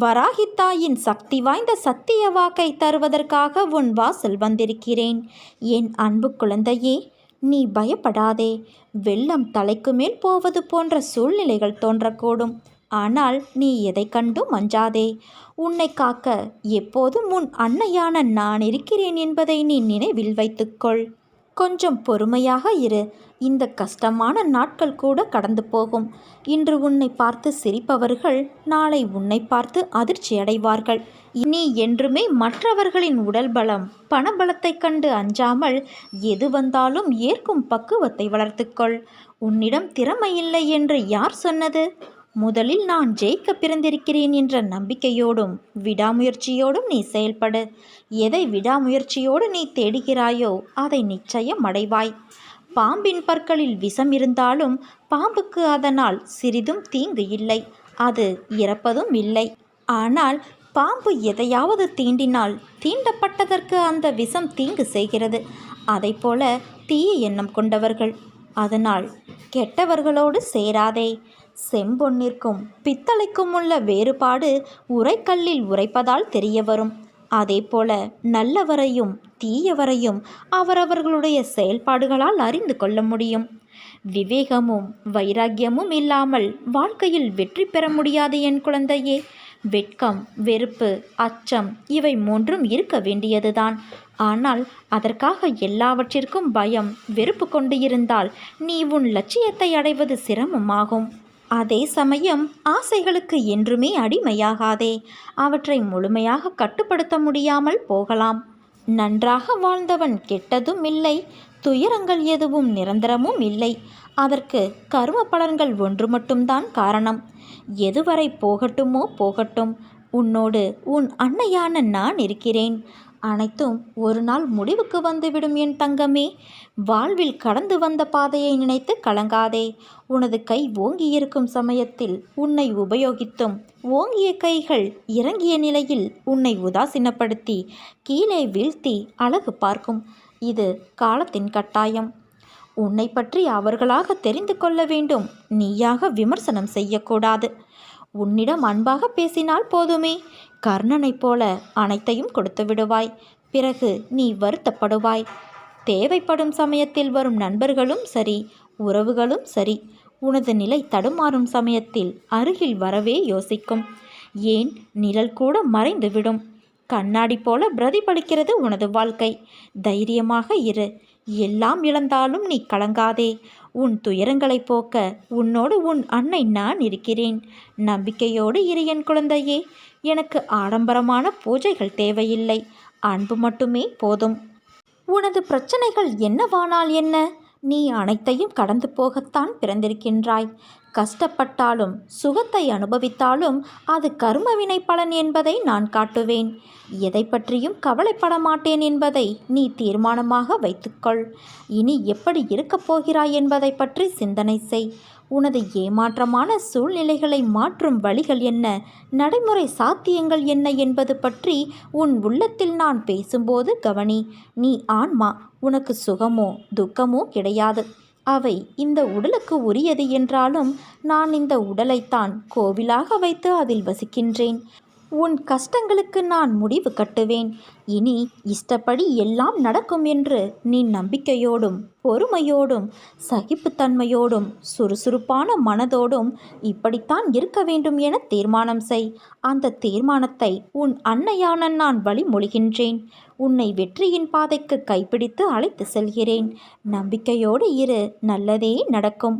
வராகித்தாயின் சக்தி வாய்ந்த சத்திய வாக்கை தருவதற்காக உன் வாசல் வந்திருக்கிறேன். என் அன்பு குழந்தையே நீ பயப்படாதே. வெள்ளம் தலைக்கு மேல் போவது போன்ற சூழ்நிலைகள் தோன்றக்கூடும். ஆனால் நீ எதை கண்டும் அஞ்சாதே. உன்னை காக்க எப்போதும் உன் அன்னையான நான் இருக்கிறேன் என்பதை நீ நினைவில் வைத்துக்கொள். கொஞ்சம் பொறுமையாக இரு. இந்த கஷ்டமான நாட்கள் கூட கடந்து போகும். இன்று உன்னை பார்த்து சிரிப்பவர்கள் நாளை உன்னை பார்த்து அதிர்ச்சி அடைவார்கள் இனி என்றுமே மற்றவர்களின் உடல் பலம் பணபலத்தைக் கண்டு அஞ்சாமல் எது வந்தாலும் ஏற்கும் பக்குவத்தை வளர்த்துக்கொள். உன்னிடம் திறமை இல்லை என்று யார் சொன்னது? முதலில் நான் ஜெயிக்க பிறந்திருக்கிறேன் என்ற நம்பிக்கையோடும் விடாமுயற்சியோடும் நீ செயல்படு. எதை விடாமுயற்சியோடு நீ தேடுகிறாயோ அதை நிச்சயம் அடைவாய். பாம்பின் பற்களில் விஷம் இருந்தாலும் பாம்புக்கு அதனால் சிறிதும் தீங்கு இல்லை. அது இறப்பதும் இல்லை. ஆனால் பாம்பு எதையாவது தீண்டினால் தீண்டப்பட்டதற்கு அந்த விஷம் தீங்கு செய்கிறது. அதைப்போல தீய எண்ணம் கொண்டவர்கள். அதனால் கெட்டவர்களோடு சேராதே. செம்பொன்னிற்கும் பித்தளைக்கும் உள்ள வேறுபாடு உரைக்கல்லில் உரைப்பதால் தெரிய வரும் அதேபோல நல்லவரையும் தீயவரையும் அவரவர்களுடைய செயல்பாடுகளால் அறிந்து கொள்ள முடியும். விவேகமும் வைராக்கியமும் இல்லாமல் வாழ்க்கையில் வெற்றி பெற முடியாது என் குழந்தையே. வெட்கம் வெறுப்பு அச்சம் இவை மூன்றும் இருக்க வேண்டியதுதான். ஆனால் அதற்காக எல்லாவற்றிற்கும் பயம் வெறுப்பு கொண்டு இருந்தால் நீ உன் லட்சியத்தை அடைவது சிரமமாகும். அதே சமயம் ஆசைகளுக்கு என்றுமே அடிமையாகாதே. அவற்றை முழுமையாக கட்டுப்படுத்த முடியாமல் போகலாம். நன்றாக வாழ்ந்தவன் கெட்டதும் இல்லை துயரங்கள் எதுவும் நிரந்தரமும் இல்லை அதற்கு கர்ம பலன்கள் ஒன்று மட்டும்தான் காரணம். எதுவரை போகட்டுமோ போகட்டும். உன்னோடு உன் அன்னையான நான் இருக்கிறேன். அனைத்தும் ஒரு நாள் முடிவுக்கு வந்துவிடும் என் தங்கமே. வாழ்வில் கடந்து வந்த பாதையை நினைத்து கலங்காதே. உனது கை ஓங்கியிருக்கும் சமயத்தில் உன்னை உபயோகித்தும் ஓங்கிய கைகள் இறங்கிய நிலையில் உன்னை உதாசீனப்படுத்தி கீழே வீழ்த்தி அழகு பார்க்கும். இது காலத்தின் கட்டாயம். உன்னை பற்றி அவர்களாக தெரிந்து கொள்ள வேண்டும். நீயாக விமர்சனம் செய்யக்கூடாது. உன்னிடம் அன்பாக பேசினால் போதுமே. கர்ணனைப் போல அனைத்தையும் கொடுத்து விடுவாய். பிறகு நீ வருத்தப்படுவாய். தேவைப்படும் சமயத்தில் வரும் நண்பர்களும் சரி உறவுகளும் சரி. உனது நிலை தடுமாறும் சமயத்தில் அருகில் வரவே யோசிக்கும். ஏன்? நிழல் கூட மறைந்துவிடும். கண்ணாடி போல பிரதிபலிக்கிறது உனது வாழ்க்கை. தைரியமாக இரு. எல்லாம் இழந்தாலும் நீ கலங்காதே. உன் துயரங்களை போக்க உன்னோடு உன் அன்னை நான் இருக்கிறேன். நம்பிக்கையோடு இரு என் குழந்தையே எனக்கு ஆடம்பரமான பூஜைகள் தேவையில்லை. அன்பு மட்டுமே போதும். உனது பிரச்சனைகள் என்னவானால் என்ன? நீ அனைத்தையும் கடந்து போகத்தான் பிறந்திருக்கின்றாய். கஷ்டப்பட்டாலும் சுகத்தை அனுபவித்தாலும் அது கர்மவினை பலன் என்பதை நான் காட்டுவேன். எதை பற்றியும் கவலைப்பட மாட்டேன் என்பதை நீ தீர்மானமாக வைத்துக்கொள். இனி எப்படி இருக்கப் போகிறாய் என்பதை பற்றி சிந்தனை செய். உனது ஏமாற்றமான சூழ்நிலைகளை மாற்றும் வழிகள் என்ன? நடைமுறை சாத்தியங்கள் என்ன என்பது பற்றி உன் உள்ளத்தில் நான் பேசும்போது கவனி. நீ ஆன்மா உனக்கு சுகமோ துக்கமோ கிடையாது. அவை இந்த உடலுக்கு உரியது என்றாலும் நான் இந்த உடலைத்தான் கோவிலாக வைத்து அதில் வசிக்கின்றேன். உன் கஷ்டங்களுக்கு நான் முடிவு கட்டுவேன். இனி இஷ்டப்படி எல்லாம் நடக்கும் என்று நீ நம்பிக்கையோடும் பொறுமையோடும் சகிப்புத்தன்மையோடும் சுறுசுறுப்பான மனதோடும் இப்படித்தான் இருக்க வேண்டும் என தீர்மானம் செய். அந்த தீர்மானத்தை உன் அன்னையான நான் வழிமொழிகின்றேன். உன்னை வெற்றியின் பாதைக்கு கைப்பிடித்து அழைத்து செல்கிறேன். நம்பிக்கையோடு இரு நல்லதே நடக்கும்.